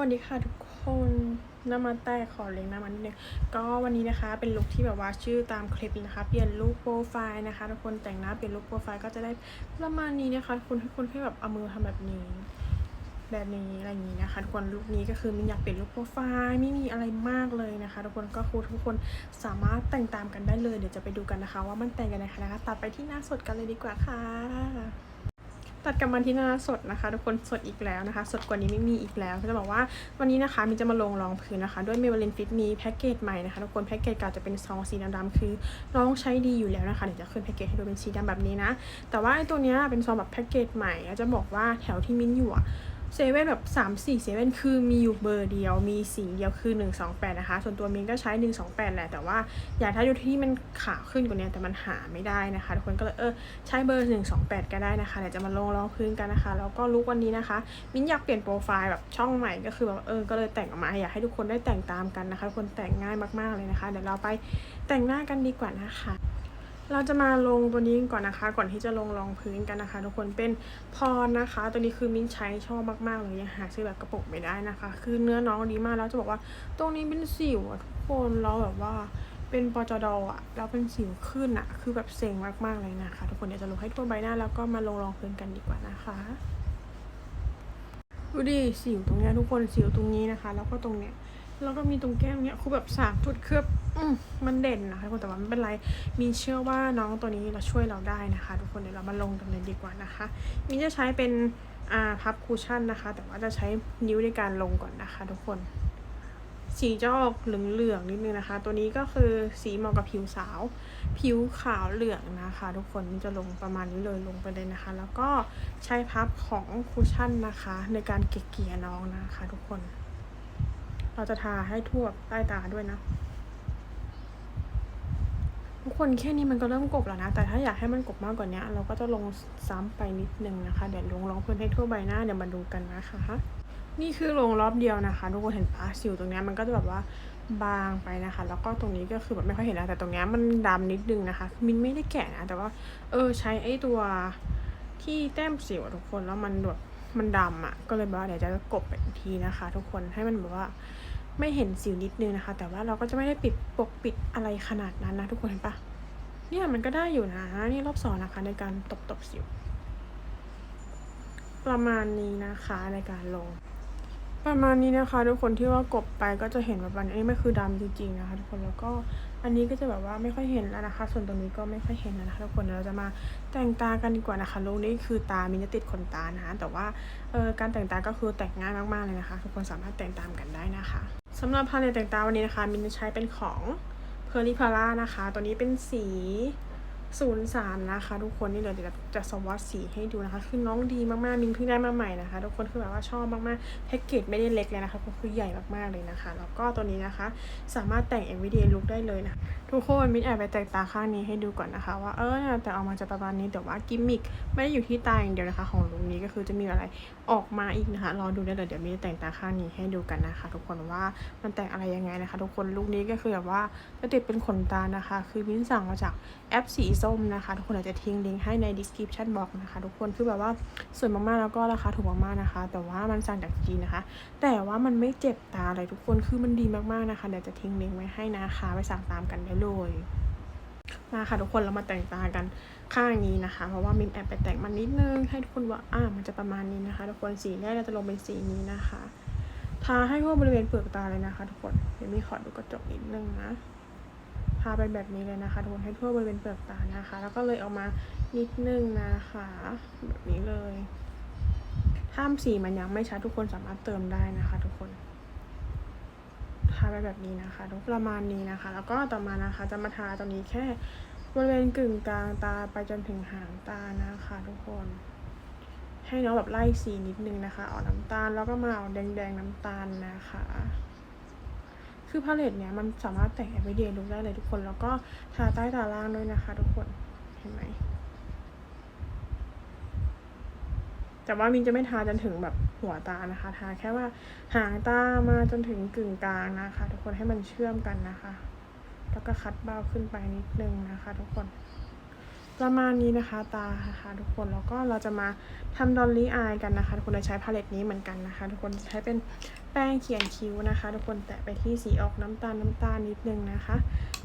สวัสดีค่ะทุกคนน้ำมันแต่ขอเล็งน้ำมันนิดนึงก็วันนี้นะคะเป็นลุคที่แบบว่าชื่อตามคลิปนะคะ เปลี่ยนลุคโปรไฟล์นะคะทุกคนแต่งหน้าเปลี่ยนลุคโปรไฟล์ก็จะได้ประมาณนี้นะคะคุณให้คุณให้แบบเอามือทำแบบนี้ แบบนี้อะไรอย่างนี้นะคะทุกคนลุคนี้ก็คือมินอยากเปลี่ยนลุคโปรไฟล์ไม่มีอะไรมากเลยนะคะทุกคนก็คือทุกคนสามารถแต่งตามกันได้เลยเดี๋ยวจะไปดูกันนะคะ ว่ามันแต่งกันยังไงนะคะตัดไปที่หน้าสดกันเลยดีกว่าค่ะ ตัดกลับมาที่หน้าสดนะคะ ทุกคนสดอีกแล้วนะคะ สดกว่านี้ไม่มีอีกแล้วก็จะบอกว่าวันนี้นะคะมินจะมาลงรองพื้นนะคะ ด้วยเมเบลินฟิตมีแพ็กเกจใหม่นะคะทุกคนแพ็กเกจเก่าจะเป็นซองสีดำๆคือน้องใช้ดีอยู่แล้วนะคะเดี๋ยวจะขึ้นแพ็กเกจให้ดูเป็นสีดำแบบนี้นะแต่ว่าไอ้ตัวเนี้ยเป็นซองแบบแพ็กเกจใหม่แล้วจะบอกว่าแถวที่มิ้นอยู่อะ เซเว่นแบบ3 4เซเว่นคือมีอยู่เบอร์เดียวมีสีเดียวคือ 128 นะคะ ส่วนตัวมินก็ใช้ 128 แหละ แต่ว่าอยากถ้าดูที่มันขาวขึ้นกว่านี้แต่มันหาไม่ได้นะคะทุกคนก็เลยเออใช้เบอร์ 128 ก็ได้นะคะเดี๋ยวจะมาลงรองพื้นกันนะคะ แล้วก็ลุกวันนี้นะคะ มินอยากเปลี่ยนโปรไฟล์แบบช่องใหม่ก็คือแบบเออก็เลยแต่งออกมาอยากให้ทุกคนได้แต่งตามกันนะคะทุกคนแต่งง่ายมากๆเลยนะคะ เดี๋ยวเราไปแต่งหน้ากันดีกว่านะคะ เราจะมาลงตัวนี้ก่อนนะคะ ก่อนที่จะลงรองพื้นกันนะคะ ทุกคนเป็นพรนะคะ ตัวนี้คือมิ้นใช้ชอบมากๆเลยยังหาซื้อแบบกระปุกไม่ได้นะคะ คือเนื้อน้องดีมากแล้วจะบอกว่า ตรงนี้เป็นสิวทุกคนแล้วแบบว่าเป็นปจดอะแล้วเป็นสิวขึ้นอะ คือแบบเซ็งมากๆเลยนะคะ ทุกคนเดี๋ยวจะลงให้ทั่วใบหน้าแล้วก็มาลงรองพื้นกันดีกว่านะคะดูดิสิวตรงเนี้ยทุกคนสิวตรงนี้นะคะ แล้วก็ตรงเนี้ย แล้วก็มีตรงแก้มเนี้ยคือแบบสามจุดเคลือบอืมมันเด่นนะคะทุกคนแต่ว่าไม่เป็นไร มีเชื่อว่าน้องตัวนี้เราช่วยเราได้นะคะ ทุกคนเดี๋ยวเรามาลงกันเลยดีกว่านะคะมินจะใช้เป็นอ่าพับคูชั่นนะคะ แต่ว่าจะใช้นิ้วในการลงก่อนนะคะ ทุกคนสีจะออกเหลืองๆนิดนึงนะคะ ตัวนี้ก็คือสีเหมาะกับผิวสาว ผิวขาวเหลืองนะคะ ทุกคนมินจะลงประมาณนี้เลยลงไปเลยนะคะ แล้วก็ใช้พับของคูชั่นนะคะ ในการเกลี่ยน้องนะคะ ทุกคน เราจะทาให้ทั่วใต้ตาด้วยนะทุกคนแค่นี้มันก็เริ่มกบแล้วนะ แต่ถ้าอยากให้มันกบมากกว่านี้เราก็จะลงซ้ำไปนิดนึงนะคะ เดี๋ยวลงรองพื้นให้ทั่วใบหน้าเดี๋ยวมาดูกันนะคะ นี่คือลงรอบเดียวนะคะ ทุกคนเห็นปะสิวตรงนี้มันก็จะแบบว่าบางไปนะคะ แล้วก็ตรงนี้ก็คือแบบไม่ค่อยเห็นนะแต่ตรงนี้มันดำนิดนึงนะคะ มินไม่ได้แกะนะแต่ว่า เออใช้ไอ้ตัวที่แต้มสิวทุกคนแล้วมันแบบมันดำอะ่ะ ก็เลยบอกว่าเดี๋ยวจะกบไปอีกทีนะคะ ทุกคนให้มันแบบว่า ไม่เห็นสิวนิดนึงนะคะ แต่ว่าเราก็จะไม่ได้ปิดปกปิดอะไรขนาดนั้นนะทุกคนเห็นปะเนี่ยมันก็ได้อยู่นะนี่รอบสองนะคะ ในการตบตบสิว ประมาณนี้นะคะในการลง ประมาณนี้นะคะทุกคนที่ว่ากบไปก็จะเห็นแบบวันนี้ไม่คือดำจริงๆนะคะ ทุกคนแล้วก็อันนี้ก็จะแบบว่าไม่ค่อยเห็นแล้วนะคะ ส่วนตรงนี้ก็ไม่ค่อยเห็นแล้วนะคะทุกคนเดี๋ยวเราจะมาแต่งตากันดีกว่านะคะลุคนี้คือตามินจะติดขนตานะคะแต่ว่าเออการแต่งตาก็คือแต่งง่ายมากๆเลยนะคะ ทุกคนสามารถแต่งตามกันได้นะคะสำหรับพาเลตแต่งตาวันนี้นะคะมินจะใช้เป็นของเพอร์ลิพาร่านะคะ ตัวนี้เป็นสี ศูนย์สามนะคะ ทุกคนนี่เดี๋ยวจะจะสวอตสีให้ดูนะคะ คือน้องดีมากๆมินเพิ่งได้มาใหม่นะคะ ทุกคนคือแบบว่าชอบมากๆแพ็กเกจไม่ได้เล็กเลยนะคะก็คือใหญ่มากๆเลยนะคะ แล้วก็ตัวนี้นะคะ สามารถแต่ง everyday look ได้เลยนะทุกคนมินแอบไปแต่งตาข้างนี้ให้ดูก่อนนะคะ ว่าเออแต่ออกมาจะประมาณนี้แต่ว่ากิมมิคไม่ได้อยู่ที่ตาอย่างเดียวนะคะ ของลุคนี้ก็คือจะมีอะไร ออกมาอีกนะคะรอดูได้เลยเดี๋ยวมินจะแต่งตาข้างนี้ให้ดูกันนะคะ ทุกคนว่ามันแต่งอะไรยังไงนะคะ ทุกคนลุคนี้ก็คือแบบว่าจะติดเป็นขนตานะคะ คือมิ้นสั่งมาจากแอปสีส้มนะคะ ทุกคนอาจจะทิ้งลิงก์ให้ใน description box นะคะ ทุกคนคือแบบว่าสวยมากๆแล้วก็ราคาถูกมากๆนะคะ แต่ว่ามันสั่งจากจีนนะคะ แต่ว่ามันไม่เจ็บตาเลยทุกคนคือมันดีมากๆนะคะเดี๋ยวจะทิ้งลิงก์ไว้ให้นะคะไปสั่งตามกันได้เลยมาค่ะทุกคนเรามาแต่งตากัน ข้างนี้นะคะ เพราะว่ามินแอบไปแต่งมันนิดนึง ให้ทุกคนว่าอ่ามันจะประมาณนี้นะคะ ทุกคนสีแรกเราจะลงเป็นสีนี้นะคะทาให้ทั่วบริเวณเปลือกตาเลยนะคะ ทุกคนเดี๋ยวมีขอดูกระจกนิดนึงนะทาไปแบบนี้เลยนะคะทุกคนให้ทั่วบริเวณเปลือกตานะคะ แล้วก็เลยออกมานิดนึงนะคะแบบนี้เลยถ้าสีมันยังไม่ชัดทุกคนสามารถเติมได้นะคะ ทุกคนทาไปแบบนี้นะคะทุกประมาณนี้นะคะ แล้วก็ต่อมานะคะ จะมาทาตรงนี้แค่ บริเวณกึ่งกลางตาไปจนถึงหางตานะคะทุกคน ให้น้องแบบไล่สีนิดนึงนะคะ ออกน้ำตาลแล้วก็มาออกแดงๆน้ำตาลนะคะ คือพาเลตเนี้ยมันสามารถแต่ง everyday look ได้เลยทุกคน แล้วก็ทาใต้ตาล่างด้วยนะคะ ทุกคนเห็นไหมแต่ว่ามินจะไม่ทาจนถึงแบบหัวตานะคะ ทาแค่ว่าหางตามาจนถึงกึ่งกลางนะคะ ทุกคนให้มันเชื่อมกันนะคะ แล้วก็คัดเบ้าขึ้นไปนิดนึงนะคะทุกคน ประมาณนี้นะคะตาค่ะทุกคนแล้วก็เราจะมาทำดอลลี่อายกันนะคะ ทุกคนจะใช้พาเลตนี้เหมือนกันนะคะ ทุกคนใช้เป็นแป้งเขียนคิ้วนะคะ ทุกคนแตะไปที่สีออกน้ำตาลน้ำตาลนิดนึงนะคะ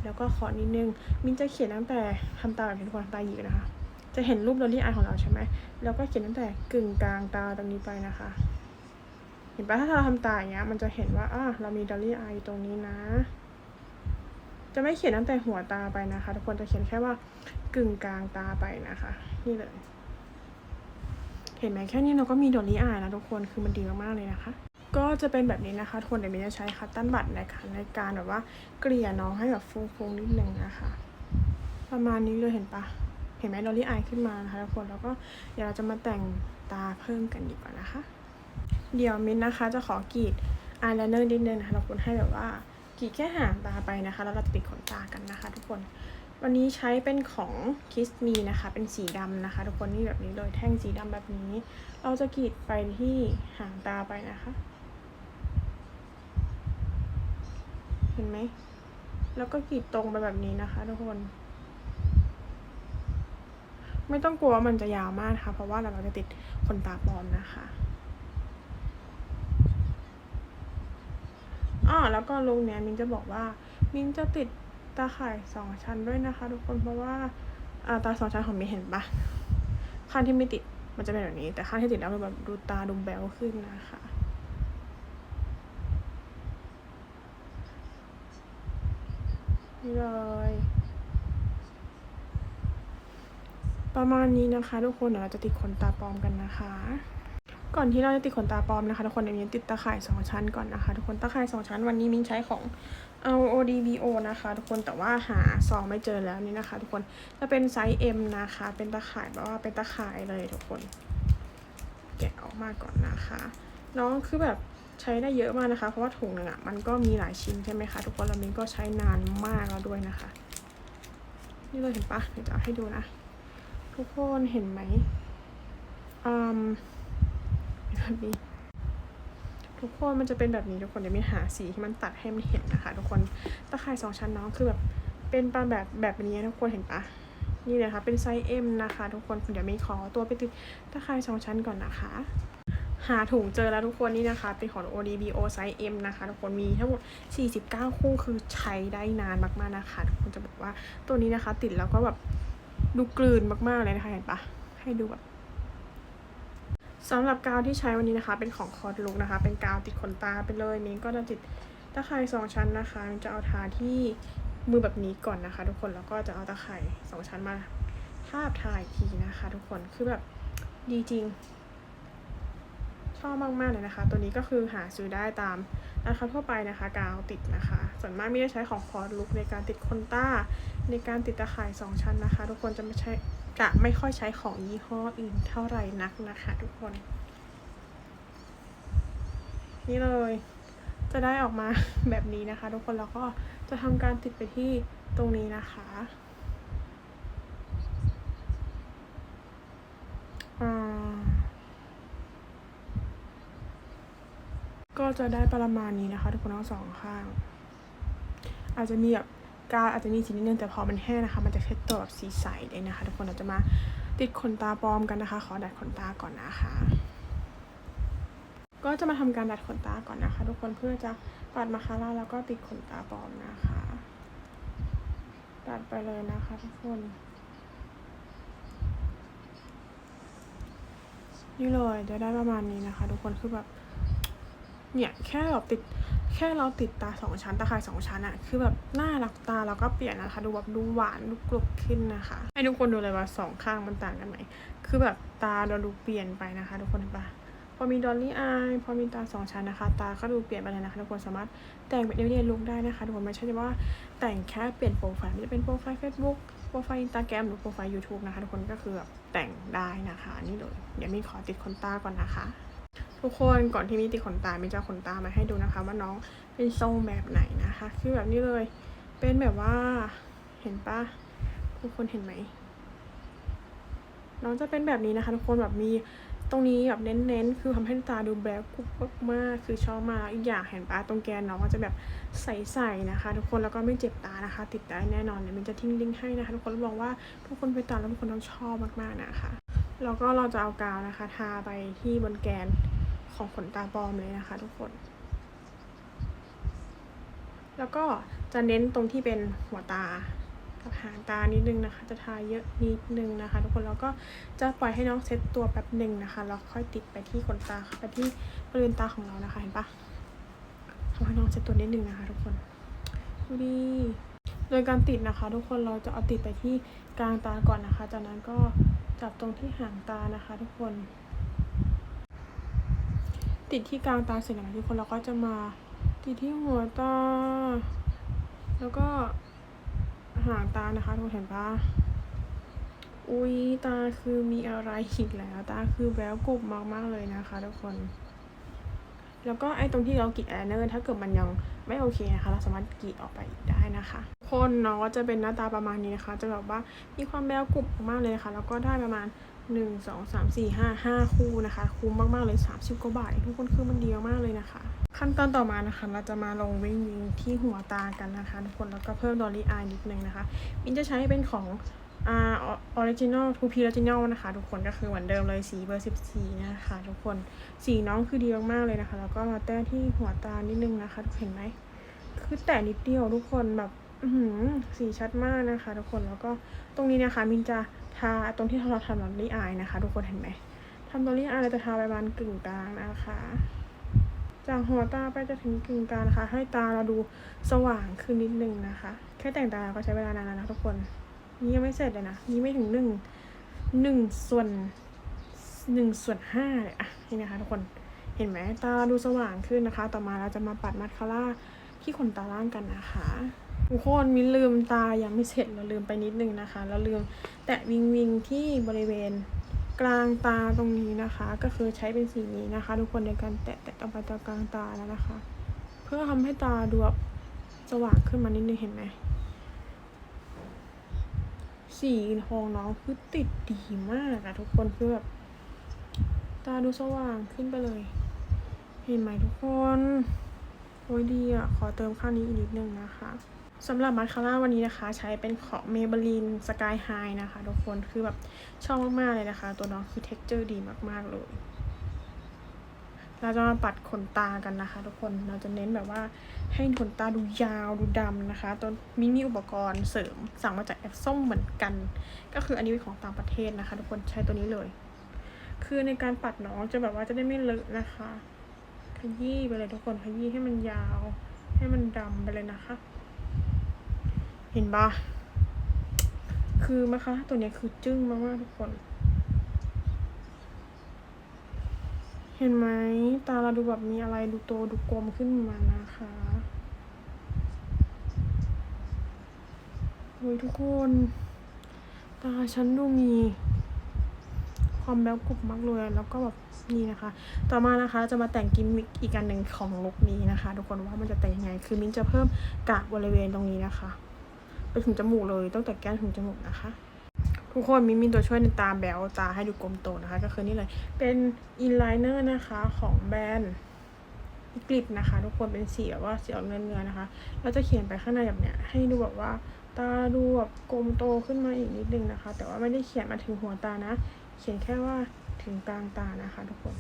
แล้วก็ขอนิดนึงมินจะเขียนตั้งแต่ทำตาแบบทุกคนทำตาหยีกนะคะ จะเห็นรูปดอลลี่อายของเราใช่ไหมแล้วก็เขียนตั้งแต่กึ่งกลางตาตรงนี้ไปนะคะเห็นปะถ้าเราทำตาอย่างเงี้ยมันจะเห็นว่าอ่าเรามีดอลลี่อายตรงนี้นะ จะไม่เขียนตั้งแต่หัวตาไปนะคะ ทุกคนจะเขียนแค่ว่ากึ่งกลางตาไปนะคะ นี่เลย เห็นไหมแค่นี้เราก็มีดอลลี่อายแล้วทุกคนคือมันดีมากๆเลยนะคะ ก็จะเป็นแบบนี้นะคะทุกคนเดี๋ยวมินจะใช้คัตตันบัตในการในการแบบว่าเกลี่ยน้องให้แบบฟุ้งๆนิดนึงนะคะ ประมาณนี้เลยเห็นปะเห็นไหมดอลลี่อายขึ้นมานะคะทุกคนแล้วก็เดี๋ยวเราจะมาแต่งตาเพิ่มกันดีกว่านะคะ เดี๋ยวมินนะคะจะขอกรีดอายไลเนอร์นิดนึงนะคะเราควรให้แบบว่า รีดแค่หางตาไปนะคะ แล้วเราจะติดขนตากันนะคะ ทุกคน วันนี้ใช้เป็นของ Kiss Me นะคะ เป็นสีดำนะคะ ทุกคนนี่แบบนี้เลยแท่งสีดำแบบนี้ เราจะกรีดไปที่หางตาไปนะคะ เห็นไหม แล้วก็กรีดตรงไปแบบนี้นะคะ ทุกคน ไม่ต้องกลัวว่ามันจะยาวมากนะคะ เพราะว่าเราจะติดขนตาปลอมนะคะ อ๋อแล้วก็ลุงเนี่ยมินจะบอกว่า มินจะติดตาข่ายสองชั้นด้วยนะคะ ทุกคนเพราะว่าอ่าตาสองชั้นของมินเห็นปะข้างที่ไม่ติดมันจะเป็นแบบนี้ แต่ข้างที่ติดแล้วมันแบบดูตาดูแบวขึ้นนะคะนี่เลยประมาณนี้นะคะ ทุกคนเดี๋ยวเราจะติดขนตาปลอมกันนะคะ ก่อนที่เราจะติดขนตาปลอมนะคะทุกคนเดี๋ยวมินติดตาข่ายสองชั้นก่อนนะคะทุกคนตาข่ายสองชั้นวันนี้มิ้นใช้ของเอา ODBO นะคะทุกคนแต่ว่าหาซองไม่เจอแล้วนี่นะคะ ทุกคนจะเป็นไซส์ M นะคะ เป็นตาข่ายแบบว่าเป็นตาข่ายเลยทุกคน แกะออกมาก่อนนะคะ น้องคือแบบใช้ได้เยอะมากนะคะ เพราะว่าถุงนึงอะมันก็มีหลายชิ้นใช่ไหมคะทุกคนแล้วมิ้นก็ใช้นานมากแล้วด้วยนะคะ นี่เลยเห็นปะเดี๋ยวจะเอาให้ดูนะ ทุกคนเห็นไหมอืม แบบนี้ ทุกคนมันจะเป็นแบบนี้ทุกคนเดี๋ยวมีหาสีที่มันตัดให้มันเห็นนะคะ ทุกคนตะข่ายสองชั้นน้องคือแบบเป็นปลาแบบแบบนี้ทุกคนเห็นปะนี่เลยค่ะเป็นไซส์ M นะคะ ทุกคนเดี๋ยวมีขอตัวไปติดตะข่ายสองชั้นก่อนนะคะหาถุงเจอแล้วทุกคนนี่นะคะ เป็นของ ODBO ไซส์ M นะคะ ทุกคนมีทั้งหมด 49 คู่คือใช้ได้นานมากๆนะคะ ทุกคนจะบอกว่าตัวนี้นะคะ ติดแล้วก็แบบดูกลืนมากๆเลยนะคะเห็นปะให้ดูแบบ สำหรับกาวที่ใช้วันนี้นะคะ เป็นของคอร์ดลุกนะคะ เป็นกาวติดขนตาไปเลยมิ้นก็จะติดตะไคร่สองชั้นนะคะมิ้นจะเอาทาที่มือแบบนี้ก่อนนะคะ ทุกคนแล้วก็จะเอาตะไคร่สองชั้นมาทาบทาอีกทีนะคะ ทุกคนคือแบบดีจริง ชอบมากๆเลยนะคะ ตัวนี้ก็คือหาซื้อได้ตามราคาทั่วไปนะคะ กาวติดนะคะ ส่วนมากไม่ได้ใช้ของคอร์ดลุกในการติดขนตา ในการติดตะข่ายสองชั้นนะคะ ทุกคนจะไม่ใช้จะไม่ค่อยใช้ของยี่ห้ออื่นเท่าไหร่นักนะคะ ทุกคน นี่เลย จะได้ออกมาแบบนี้นะคะ ทุกคนแล้วก็จะทำการติดไปที่ตรงนี้นะคะอ่าก็จะได้ประมาณนี้นะคะ ทุกคนทั้งสองข้าง อาจจะมีแบบ กาวอาจจะมีสีนิดนึงแต่พอมันแห้งนะคะ มันจะเช็ดตัวแบบสีใสเลยนะคะ ทุกคนเราจะมาติดขนตาปลอมกันนะคะ ขอดัดขนตาก่อนนะคะ ก็จะมาทำการดัดขนตาก่อนนะคะ ทุกคนเพื่อจะปัดมาคาร่าแล้วก็ติดขนตาปลอมนะคะ ดัดไปเลยนะคะทุกคนนี่เลยจะได้ประมาณนี้นะคะ ทุกคนคือแบบเนี่ยแค่แบบติด แค่เราติดตาสองชั้นตาข่ายสองชั้นอะคือแบบหน้ารักตาเราก็เปลี่ยนนะคะ ดูแบบดูหวานดูกรุบขึ้นนะคะ ให้ทุกคนดูเลยว่าสองข้างมันต่างกันไหมคือแบบตาเราดูเปลี่ยนไปนะคะ ทุกคนเห็นปะพอมีดอลลี่อายพอมีตาสองชั้นนะคะ ตาก็ดูเปลี่ยนไปเลยนะคะทุกคนสามารถแต่งเป็นเอเดียลุกได้นะคะทุกคนไม่ใช่ว่าแต่งแค่เปลี่ยนโปรไฟล์ไม่จะเป็นโปรไฟล์ Facebook โปรไฟล์ Instagram หรือโปรไฟล์ YouTube นะคะทุกคนก็คือแบบแต่งได้นะคะ นี่เลยเดี๋ยวมีขอติดขนตาก่อนนะคะ ทุกคนก่อนที่มีติดขนตามีจะขนตามาให้ดูนะคะ ว่าน้องเป็นทรงแบบไหนนะคะ คือแบบนี้เลย เป็นแบบว่า เห็นปะทุกคนเห็นไหม น้องจะเป็นแบบนี้นะคะ ทุกคนแบบมีตรงนี้แบบเน้นๆ คือทำให้ตาดูแบล็คกุ๊กมากคือชอบมากอีกอย่างเห็นปะตรงแกนน้องก็จะแบบใสๆนะคะ ทุกคนแล้วก็ไม่เจ็บตานะคะ ติดได้แน่นอนเดี๋ยมันจะทิ้งลิงก์ให้นะคะ ทุกคนรับรองว่าทุกคนไปตาแล้วทุกคนต้องชอบมากๆนะคะแล้วก็เราจะเอากาวนะคะ ทาไปที่บนแกน ของขนตาปลอมเลยนะคะทุกคน แล้วก็จะเน้นตรงที่เป็นหัวตากับหางตานิดนึงนะคะ จะทาเยอะนิดนึงนะคะ ทุกคนแล้วก็จะปล่อยให้น้องเซ็ตตัวแป๊บหนึ่งนะคะแล้วค่อยติดไปที่ขนตาค่ะไปที่บริเวณตาของเรานะคะเห็นปะทำให้น้องเซ็ตตัวนิดนึงนะคะ ทุกคนดูดีโดยการติดนะคะ ทุกคนเราจะเอาติดไปที่กลางตาก่อนนะคะ จากนั้นก็จับตรงที่หางตานะคะ ทุกคน ติดที่กลางตาเสร็จแล้วทุกคนเราก็จะมาติดที่หัวตา แล้วก็หางตานะคะทุกคนเห็นปะอุ้ยตาคือมีอะไรอีกแล้ว ตาคือแววกรุบมากๆเลยนะคะทุกคน แล้วก็ไอ้ตรงที่เรากรีดแอนเนอร์ถ้าเกิดมันยังไม่โอเคนะคะ เราสามารถกรีดออกไปได้นะคะคนเนาะก็จะเป็นหน้าตาประมาณนี้นะคะ จะแบบว่ามีความแววกรุบมากเลยค่ะแล้วก็ได้ประมาณ หนึ่งสองสามสี่ห้าห้าคู่นะคะ คุ้มมากๆเลยสามสิบกว่าบาททุกคนคือมันเดียวมากเลยนะคะ ขั้นตอนต่อมานะคะ เราจะมาลงวิงวิงที่หัวตากันนะคะทุกคนแล้วก็เพิ่มดอลลี่อายนิดนึงนะคะมินจะใช้เป็นของอ่าออริจินอลทูพีออริจินอลนะคะ ทุกคนก็คือเหมือนเดิมเลยสีเบอร์สิบสี่นะคะ ทุกคนสีน้องคือดีมากๆเลยนะคะ แล้วก็มาแต้ที่หัวตานิดนึงนะคะทุกคนเห็นไหมคือแต่นิดเดียวทุกคนแบบสีชัดมากนะคะ ทุกคนแล้วก็ตรงนี้นะคะมินจะาตรงที่เราทำดอลลี่อายนะคะ ทุกคนเห็นไหมทำดอลลี่อายเราจะทาประมาณกึ่งกลางนะคะ จากหัวตาไปจะถึงกึ่งกลางนะคะ ให้ตาเราดูสว่างขึ้นนิดนึงนะคะ แค่แต่งตาก็ใช้เวลานานแล้วนะทุกคน นี่ยังไม่เสร็จเลยนะนี่ไม่ถึงหนึ่งหนึ่งส่วนหนึ่งส่วนห้าเลยอะนี่นะคะ ทุกคนเห็นไหมตาดูสว่างขึ้นนะคะ ต่อมาเราจะมาปัดมัสคาร่าที่ขนตาล่างกันนะคะ ทุกคนมินลืมตายังไม่เสร็จเราลืมไปนิดนึงนะคะ เราลืมแตะวิงวิงที่บริเวณกลางตาตรงนี้นะคะ ก็คือใช้เป็นสีนี้นะคะ ทุกคนในการแตะแตะตรงไปตรงกลางตาแล้วนะคะ เพื่อทำให้ตาดูแบบสว่างขึ้นมานิดนึงเห็นไหมสีทองน้องคือติดดีมากอะทุกคนคือแบบตาดูสว่างขึ้นไปเลย เห็นไหมทุกคน โอ้ยดีอะขอเติมข้างนี้อีกนิดนึงนะคะ สำหรับมาคาร่าวันนี้นะคะ ใช้เป็นของ Maybelline Sky High นะคะ ทุกคนคือแบบชอบมาก ๆ เลยนะคะ ตัวน้องคือ texture ดีมาก ๆ เลย เราจะมาปัดขนตากันนะคะ ทุกคนเราจะเน้นแบบว่าให้ขนตาดูยาวดูดำนะคะ ตัวมินิอุปกรณ์เสริมสั่งมาจากแอปส้มเหมือนกัน ก็คืออันนี้เป็นของต่างประเทศนะคะ ทุกคนใช้ตัวนี้เลย คือในการปัดน้องจะแบบว่าจะได้ไม่เลอะนะคะ ขยี้ไปเลยทุกคนขยี้ให้มันยาว ให้มันดำไปเลยนะคะ เห็นปะคือมะคะ ตัวนี้คือจึ้งมากๆทุกคน เห็นไหมตาเราดูแบบมีอะไรดูโตดูกลมขึ้นมานะคะโอ้ยทุกคน ตาฉันดูมีความแบ๊วกรุบมากเลยแล้วก็แบบนี่นะคะ ต่อมานะคะจะมาแต่งกิมมิคอีกอันหนึ่งของลุคนี้นะคะ ทุกคนว่ามันจะแต่งยังไง คือมิ้นจะเพิ่มกากบริเวณตรงนี้นะคะ ไปถึงจมูกเลยตั้งแต่แก้มถึงจมูกนะคะ ทุกคนมิมีตัวช่วยในตาแบวตาให้ดูกลมโตนะคะ ก็คือนี่เลยเป็นอินไลเนอร์นะคะของแบรนด์กลิปนะคะ ทุกคนเป็นสีแบบว่าสีออกเนื้อเนื้อๆนะคะเราจะเขียนไปข้างในแบบเนี้ยให้ดูแบบว่าตาดูแบบกลมโตขึ้นมาอีกนิดนึงนะคะ แต่ว่าไม่ได้เขียนมาถึงหัวตานะ เขียนแค่ว่าถึงกลางตานะคะ ทุกคน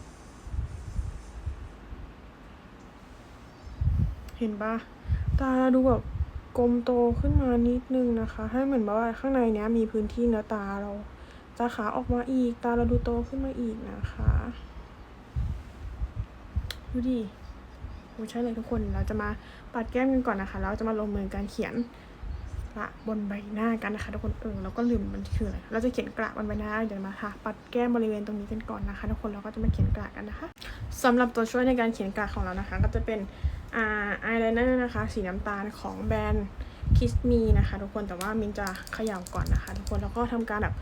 เห็นปะตาดูแบบ กลมโตขึ้นมานิดนึงนะคะ ให้เหมือนแบบว่าข้างในเนี้ยมีพื้นที่เนื้อตาเราตาขาออกมาอีก ตาเราดูโตขึ้นมาอีกนะคะ ดูดิโอ้ใช่เลยทุกคน เราจะมาปัดแก้มกันก่อนนะคะแล้วจะมาลงมือการเขียนกระบนใบหน้ากันนะคะทุกคน เออเราก็ลืมมันคืออะไร เราจะเขียนกระบนใบหน้าเดี๋ยวมาทาปัดแก้มบริเวณตรงนี้กันก่อนนะคะทุกคน เราก็จะมาเขียนกระกันนะคะสำหรับตัวช่วยในการเขียนกระของเรานะคะ ก็จะเป็น อาอายไลเนอร์นะคะ สีน้ำตาลของแบรนด์ Kiss Me นะคะทุกคนแต่ว่ามินจะเขย่าก่อนนะคะ ทุกคนแล้วก็ทำการแบบ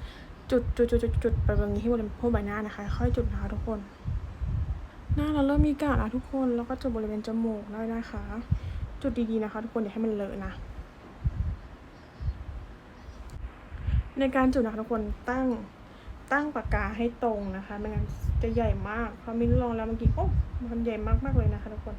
จุดจุดจุดจุดจุดไปตรงนี้ให้บนพวกใบหน้านะคะ ค่อยจุดนะคะทุกคน หน้าเราเริ่มมีกาดแล้วทุกคนแล้วก็จุดบริเวณจมูกได้นะคะ จุดดีๆนะคะ ทุกคนอย่าให้มันเลอะนะในการจุดนะคะทุกคนตั้งตั้งปากกาให้ตรงนะคะไม่งั้นจะใหญ่มากพอมินลองแล้วเมื่อกี้โอ้มันใหญ่มากมากๆเลยนะคะทุกคน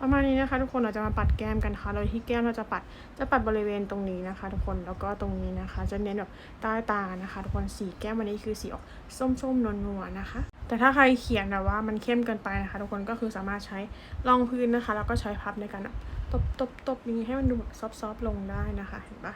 ประมาณนี้นะคะ ทุกคนเราจะมาปัดแก้มกันค่ะโดยที่แก้มเราจะปัดจะปัดบริเวณตรงนี้นะคะ ทุกคนแล้วก็ตรงนี้นะคะ จะเน้นแบบใต้ตานะคะ ทุกคนสีแก้มวันนี้คือสีออกส้มๆนวลๆนะคะ แต่ถ้าใครเขียนแบบว่ามันเข้มเกินไปนะคะ ทุกคนก็คือสามารถใช้รองพื้นนะคะ แล้วก็ใช้พับในการตบตบตบอย่างนี้ให้มันดูแบบซอฟๆลงได้นะคะเห็นปะ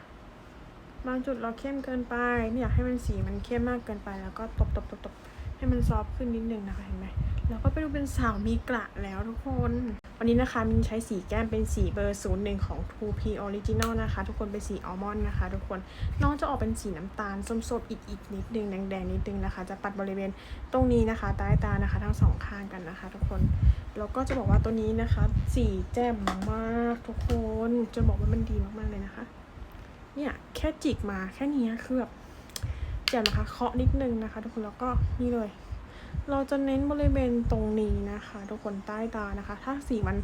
บางจุดเราเข้มเกินไปไม่อยากให้มันสีมันเข้มมากเกินไปแล้วก็ตบตบตบตบ ให้มันซอฟขึ้นนิดนึงนะคะเห็นไหมแล้วก็ไปดูเป็นสาวมีกระแล้วทุกคน วันนี้นะคะมินใช้สีแก้มเป็นสีเบอร์01ของ 2P Original นะคะ ทุกคนเป็นสีอัลมอนด์นะคะ ทุกคนน้องจะออกเป็นสีน้ำตาลส้มๆอีกอีกนิดนึงแดงๆนิดนึงนะคะ จะปัดบริเวณตรงนี้นะคะใต้ตานะคะ ทั้งสองข้างกันนะคะ ทุกคนแล้วก็จะบอกว่าตัวนี้นะคะ สีแจ่มมากทุกคนจะบอกว่ามันดีมากๆเลยนะคะ เนี่ยแค่จิกมาแค่นี้คือแบบ แจ่มนะคะเคาะนิดนึงนะคะทุกคนแล้วก็นี่เลย เราจะเน้นบริเวณตรงนี้นะคะ ทุกคนใต้ตานะคะ ถ้าสีมัน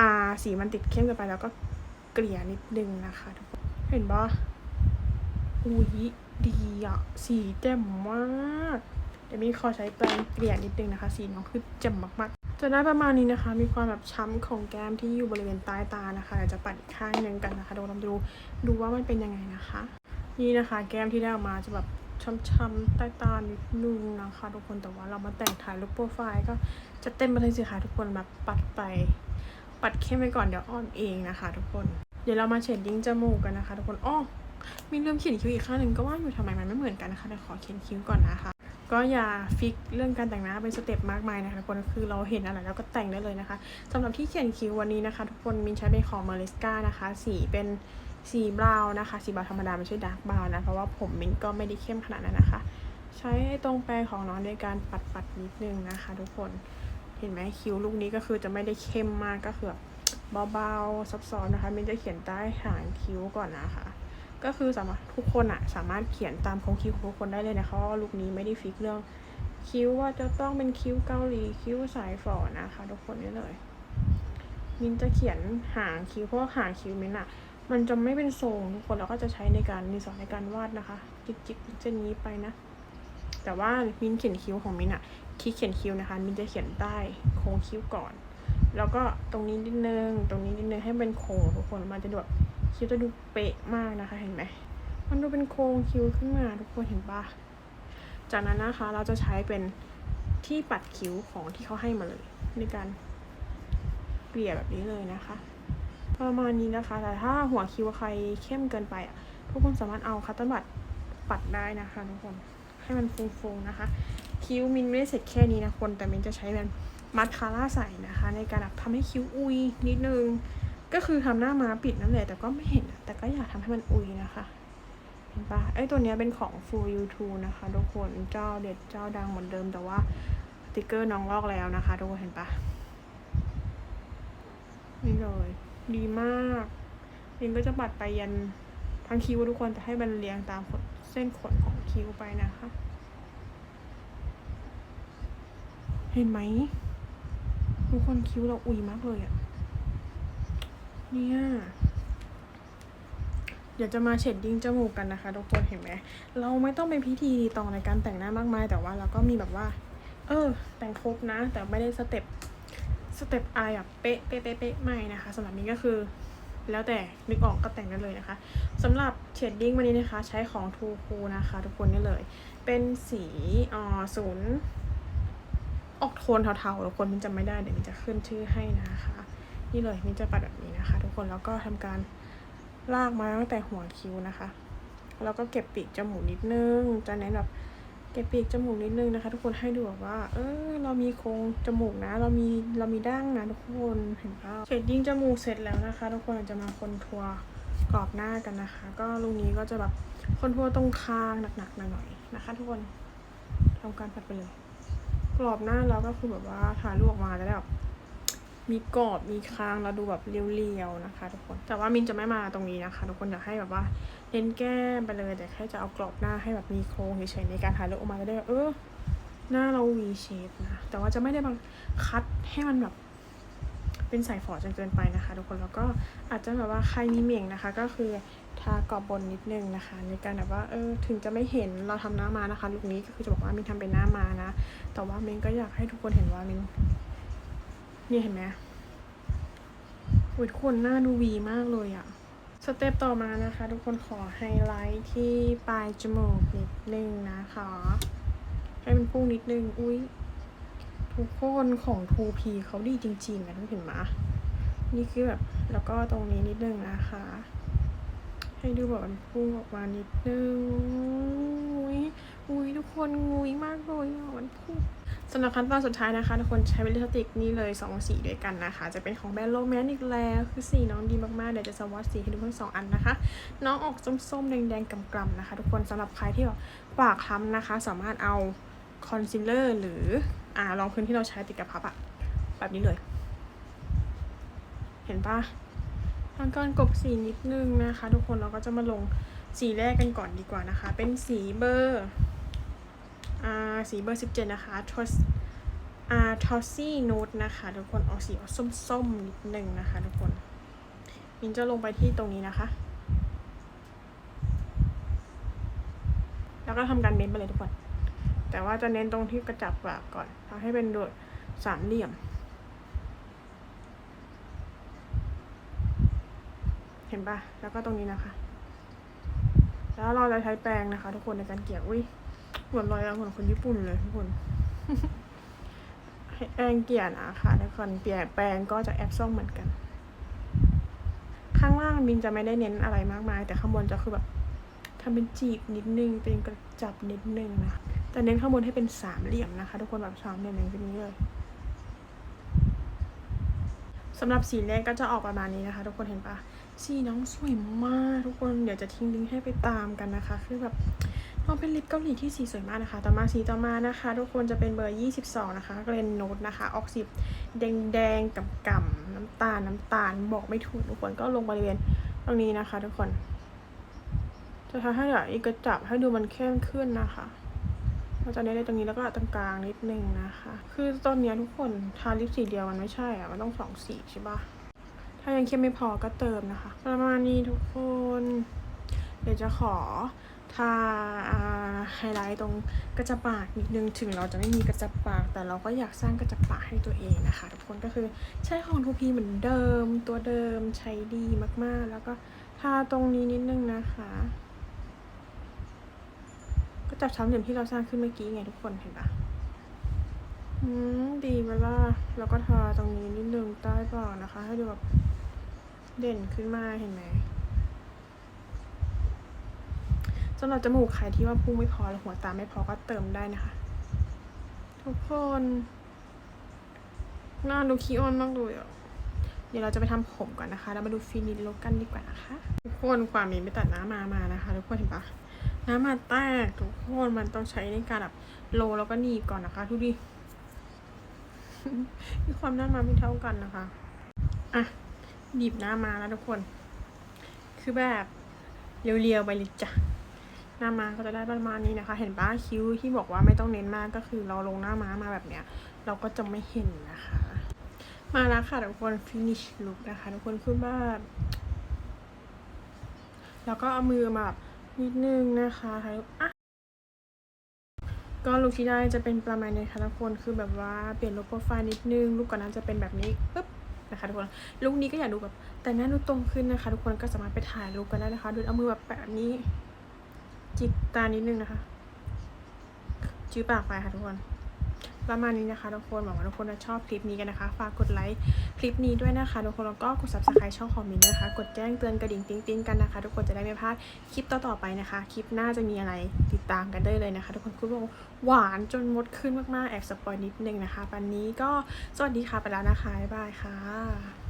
อ่าสีมันติดเข้มเกินไปแล้วก็เกลี่ยนิดนึงนะคะทุกคนเห็นปะอุ้ยดีอะสีแจ่มมากเดี๋ยวมีขอใช้แปรงเกลี่ยนิดนึงนะคะ สีน้องคือแจ่มมากๆ จะได้ประมาณนี้นะคะ มีความแบบช้ำของแก้มที่อยู่บริเวณใต้ตานะคะเดี๋ยวจะปัดอีกข้างนึงกันนะคะเดี๋ยวเราดูดูว่ามันเป็นยังไงนะคะ นี่นะคะ แก้มที่ได้ออกมาจะแบบ ช้ำๆใต้ตานิดนึงนะคะทุกคนแต่ว่าเรามาแต่งถ่ายรูปโปรไฟล์ก็จะเต็มไปเลยสิคะทุกคนแบบปัดไป ปัดเข้มไปก่อนเดี๋ยวอ่อนเองนะคะ ทุกคน เดี๋ยวเรามาเฉดดิ้งจมูกกันนะคะ ทุกคนอ้อมีเริ่มเขียนคิ้วอีกข้างหนึ่งก็ว่าอยู่ทำไมมันไม่เหมือนกันนะคะเดี๋ยวขอเขียนคิ้วก่อนนะคะ ก็อย่าฟิกเรื่องการแต่งหน้าเป็นสเต็ปมากมายนะคะทุกคนคือเราเห็นอะไรแล้วก็แต่งได้เลยนะคะสำหรับที่เขียนคิ้ววันนี้นะคะ ทุกคนมินใช้เป็นของเมลิสกานะคะ สีเป็น สีบราวนะคะ สีบราวธรรมดาไม่ใช่ดาร์กบราวนะ เพราะว่าผมมินก็ไม่ได้เข้มขนาดนั้นนะคะ ใช้ตรงแปรงของน้องในการปัดปัดๆนิดนึงนะคะ ทุกคน เห็นไหมคิ้วลูกนี้ก็คือจะไม่ได้เข้มมากก็คือแบบเบาๆซับซ้อนนะคะมินจะเขียนใต้หางคิ้วก่อนนะคะ ก็คือสามารถทุกคนอะสามารถเขียนตามโครงคิ้วของทุกคนได้เลยนะคะเพราะลูกนี้ไม่ได้ฟิกเรื่องคิ้วว่าจะต้องเป็นคิ้วเกาหลีคิ้วสายฝอนะคะ ทุกคนนี่เลย มินจะเขียนหางคิ้วเพราะว่าหางคิ้วมินอะ มันจะไม่เป็นทรงทุกคนเราก็จะใช้ในการมีสอนในการวาดนะคะ จิกจิกๆเช่นนี้ไปนะ แต่ว่ามินเขียนคิ้วของมินอะคิดเขียนคิ้วนะคะ มินจะเขียนใต้โค้งคิ้วก่อน แล้วก็ตรงนี้นิดนึง ตรงนี้นิดนึงให้เป็นโค้งทุกคนมันจะดูแบบคิ้วจะดูเป๊ะมากนะคะ เห็นไหมมันดูเป็นโค้งคิ้วขึ้นมาทุกคนเห็นปะจากนั้นนะคะเราจะใช้เป็นที่ปัดคิ้วของที่เขาให้มาเลย ในการเกลี่ยแบบนี้เลยนะคะ ประมาณนี้นะคะ แต่ถ้าหัวคิ้วใครเข้มเกินไปอะ ทุกคนสามารถเอาคัตเตอร์บัตปัดได้นะคะทุกคน ให้มันฟูงๆนะคะ คิ้วมินไม่ได้เสร็จแค่นี้นะคน แต่มินจะใช้เป็นมัสคาร่าใส่นะคะ ในการแบบทำให้คิ้วอุยนิดนึง ก็คือทำหน้ามาปิดนั่นแหละแต่ก็ไม่เห็น แต่ก็อยากทำให้มันอุยนะคะเห็นปะไอ้ตัวเนี้ยเป็นของ Full YouTube นะคะทุกคน เจ้าเด็ดเจ้าดังเหมือนเดิมแต่ว่าสติกเกอร์น้องลอกแล้วนะคะทุกคนเห็นปะนี่เลย ดีมากลินก็จะปัดไปยันทั้งคิ้วทุกคนจะให้มันเรียงตามขนเส้นขนของคิ้วไปนะคะ เห็นไหม ทุกคนคิ้วเราอุ่ยมากเลยอะเนี่ยเดี๋ยวจะมาเฉดดิ้งจมูกกันนะคะทุกคนเห็นไหมเราไม่ต้องเป็นพิธีรีตองในการแต่งหน้ามากมาย แต่ว่าเราก็มีแบบว่า เออ แต่งครบนะ แต่ไม่ได้สเต็ป เต็ปอะไรแบบเป๊ะเป๊ะเป๊ะเป๊ะไม่นะคะสำหรับนี้ก็คือ แล้วแต่นึกออกก็แต่งได้เลยนะคะสำหรับเชดดิ้งวันนี้นะคะ ใช้ของทูคูนะคะ ทุกคนนี่เลย เป็นสีอ่อศูนย์ออกโทนเทาๆทุกคนมินจำไม่ได้เดี๋ยวมินจะขึ้นชื่อให้นะคะ นี่เลยมินจะปัดแบบนี้นะคะ ทุกคนแล้วก็ทำการลากมาตั้งแต่หัวคิ้วนะคะแล้วก็เก็บปีกจมูกนิดนึงจะเน้นแบบ เก็บปีกจมูกนิดนึงนะคะ ทุกคนให้ดูแบบว่า เออ เรามีโครงจมูกนะ เรามีเรามีดั้งนะทุกคนเห็นปะเชดดิ้งจมูกเสร็จแล้วนะคะ ทุกคนจะมาคนทัวร์กรอบหน้ากันนะคะ ก็ลุงนี้ก็จะแบบคนทัวร์ตรงคางหนักๆหน่อยๆนะคะ ทุกคนทำการปัดไปเลย กรอบหน้าเราก็คือแบบว่าถายรูปออกมาจะได้แบบมีกรอบมีคางแล้วดูแบบเรียวๆนะคะ ทุกคน แต่ว่ามินจะไม่มาตรงนี้นะคะ ทุกคนอยากให้แบบว่า เน้นแก้มไปเลยแต่แค่จะเอากรอบหน้าให้แบบมีโครงเฉยๆในการถ่ายรูปออกมาจะได้แบบเออหน้าเรา V shape นะ แต่ว่าจะไม่ได้บังคัดให้มันแบบเป็นสายฝอจนเกินไปนะคะ ทุกคนแล้วก็อาจจะแบบว่าใครมีเม่งนะคะ ก็คือทากรอบบนนิดนึงนะคะ ในการแบบว่าเออถึงจะไม่เห็นเราทำหน้ามานะคะลุคนี้ก็คือจะบอกว่ามินทำเป็นหน้ามานะ แต่ว่ามินก็อยากให้ทุกคนเห็นว่ามินนี่เห็นไหมอุยทุกคนหน้าดูวีมากเลยอะ สเต็ปต่อมานะคะ ทุกคนขอไฮไลท์ที่ปลายจมูกนิดนึงนะคะ ให้มันพุ่งนิดนึง อุ้ยทุกคนของ 2P เขาดีจริงๆนะทุกคนเห็นไหมนี่คือแบบ แล้วก็ตรงนี้นิดนึงนะคะ ให้ดูแบบมันพุ่งออกมานิดนึง อุ้ยอุ้ยทุกคนงุยมากเลยอะมันพุ่ง สำหรับขั้นตอนสุดท้ายนะคะทุกคนใช้ลิปสติกนี่เลยสองสีด้วยกันนะคะ จะเป็นของแบรนด์โรแมนอีกแล้วคือสีน้องดีมากๆเดี๋ยวจะสวอตสีให้ดูทั้งสองอันนะคะ น้องออกส้มๆแดงๆกำๆนะคะ ทุกคนสำหรับใครที่แบบปากคล้ำนะคะ สามารถเอาคอนซีลเลอร์หรืออ่ารองพื้นที่เราใช้ติดกับพับอะแบบนี้เลย เห็นปะทางการกบสีนิดนึงนะคะ ทุกคนเราก็จะมาลงสีแรกกันก่อนดีกว่านะคะ เป็นสีเบอร์ อ่าสีเบอร์สิบเจ็ดนะคะทอสอ่าทอสซี่นูดนะคะทุกคนออกสีออกส้มๆนิดนึงนะคะทุกคน มินจะลงไปที่ตรงนี้นะคะ แล้วก็ทำการเน้นไปเลยทุกคน แต่ว่าจะเน้นตรงที่กระจับปากก่อนทำให้เป็นโดดสามเหลี่ยมเห็นปะแล้วก็ตรงนี้นะคะ แล้วเราจะใช้แปรงนะคะ ทุกคนในการเกี่ยวอุ้ย เหมือนรอยเหมือนคนญี่ปุ่นเลยทุกคนแปรงเกียนะคะทุกคนเปลี่ยนแปรงก็จะแอบซ่องเหมือนกัน ข้างล่างมินจะไม่ได้เน้นอะไรมากมาย แต่ข้างบนจะคือแบบทำเป็นจีบนิดนึง เป็นกระจับนิดนึงนะแต่เน้นข้างบนให้เป็นสามเหลี่ยมนะคะ ทุกคนแบบสามเหลี่ยมอย่างนี้เลยสำหรับสีแรกก็จะออกประมาณนี้นะคะ ทุกคนเห็นปะสีน้องสวยมากทุกคนเดี๋ยวจะทิ้งลิงก์ให้ไปตามกันนะคะ คือแบบ น้องเป็นลิปเกาหลีที่สีสวยมากนะคะ ต่อมาสีต่อมานะคะ ทุกคนจะเป็นเบอร์ 22 นะคะ เกรนโนดนะคะ ออกสีแดงแดงๆกับกำน้ำตาลน้ำตาลบอกไม่ถูกทุกคนก็ลงบริเวณตรงนี้นะคะ ทุกคน จะทำให้แบบอีกกระจับให้ดูมันเข้มขึ้นนะคะเราจะเน้นในตรงนี้แล้วก็ตรงกลางนิดนึงนะคะ คือตอนนี้ทุกคนทาลิปสีเดียวมันไม่ใช่อะมันต้องสองสีใช่ปะถ้ายังเข้มไม่พอก็เติมนะคะ ประมาณนี้ทุกคน เดี๋ยวจะขอ ทาไฮไลท์ตรงกระจับปากนิดนึงถึงเราจะไม่มีกระจับปาก แต่เราก็อยากสร้างกระจับปากให้ตัวเองนะคะทุกคนก็คือใช้ของทูพีเหมือนเดิม ตัวเดิมใช้ดีมากๆ แล้วก็ทาตรงนี้นิดนึงนะคะ ก็จับช้ำเหลี่ยมที่เราสร้างขึ้นเมื่อกี้ไงทุกคนเห็นปะอืมดีเวลาแล้วก็ทาตรงนี้นิดนึงใต้ปากนะคะ ให้ดูแบบเด่นขึ้นมาเห็นไหม สำหรับจมูกใครที่ว่าพุ่งไม่พอหรือหัวตาไม่พอก็เติมได้นะคะ ทุกคนหน้าดูคีออนมากเลยอะเดี๋ยวเราจะไปทำผมก่อนนะคะ แล้วมาดูฟินิชลุกกันดีกว่านะคะ ทุกคนความมีไปตัดน้ำมามานะคะ ทุกคนเห็นปะน้ำมาแตกทุกคนมันต้องใช้ในการแบบโลแล้วก็หนีบก่อนนะคะทุกดิมีความหน้ามาไม่เท่ากันนะคะอะหนีบหน้ามาแล้วทุกคน คือแบบเรียวๆไปเลยจ้ะ หน้าม้าก็จะได้ประมาณนี้นะคะ เห็นปะคิ้วที่บอกว่าไม่ต้องเน้นมากก็คือเราลงหน้าม้ามาแบบเนี้ย เราก็จะไม่เห็นนะคะ มาแล้วค่ะทุกคน finish look นะคะ ทุกคนคือแบบแล้วก็เอามือมาแบบนิดนึงนะคะอะก็ลุคที่ได้จะเป็นประมาณนี้ค่ะทุกคนคือแบบว่าเปลี่ยนลุคโปรไฟล์นิดนึงลุคก่อนนั้นจะเป็นแบบนี้ปึ๊บนะคะทุกคนลุคนี้ก็อยากดูแบบแต่งหน้าดูตรงขึ้นนะคะ ทุกคนก็สามารถไปถ่ายลุคกันได้นะคะโดยเอามือแบบแบบนี้ จิกตานิดนึงนะคะ จื้อปากไปค่ะทุกคน ประมาณนี้นะคะทุกคนหวังว่าทุกคนจะชอบคลิปนี้กันนะคะ ฝากกดไลค์คลิปนี้ด้วยนะคะทุกคนแล้วก็กด subscribe ช่องของมินด้วยนะคะ กดแจ้งเตือนกระดิ่งติ๊งๆกันนะคะ ทุกคนจะได้ไม่พลาดคลิปต่อๆไปนะคะ คลิปหน้าจะมีอะไรติดตามกันได้เลยนะคะ ทุกคนคุณบอกหวานจนมดขึ้นมากๆแอบสปอยนิดนึงนะคะวันนี้ก็สวัสดีค่ะไปแล้วนะคะบ๊ายบายค่ะ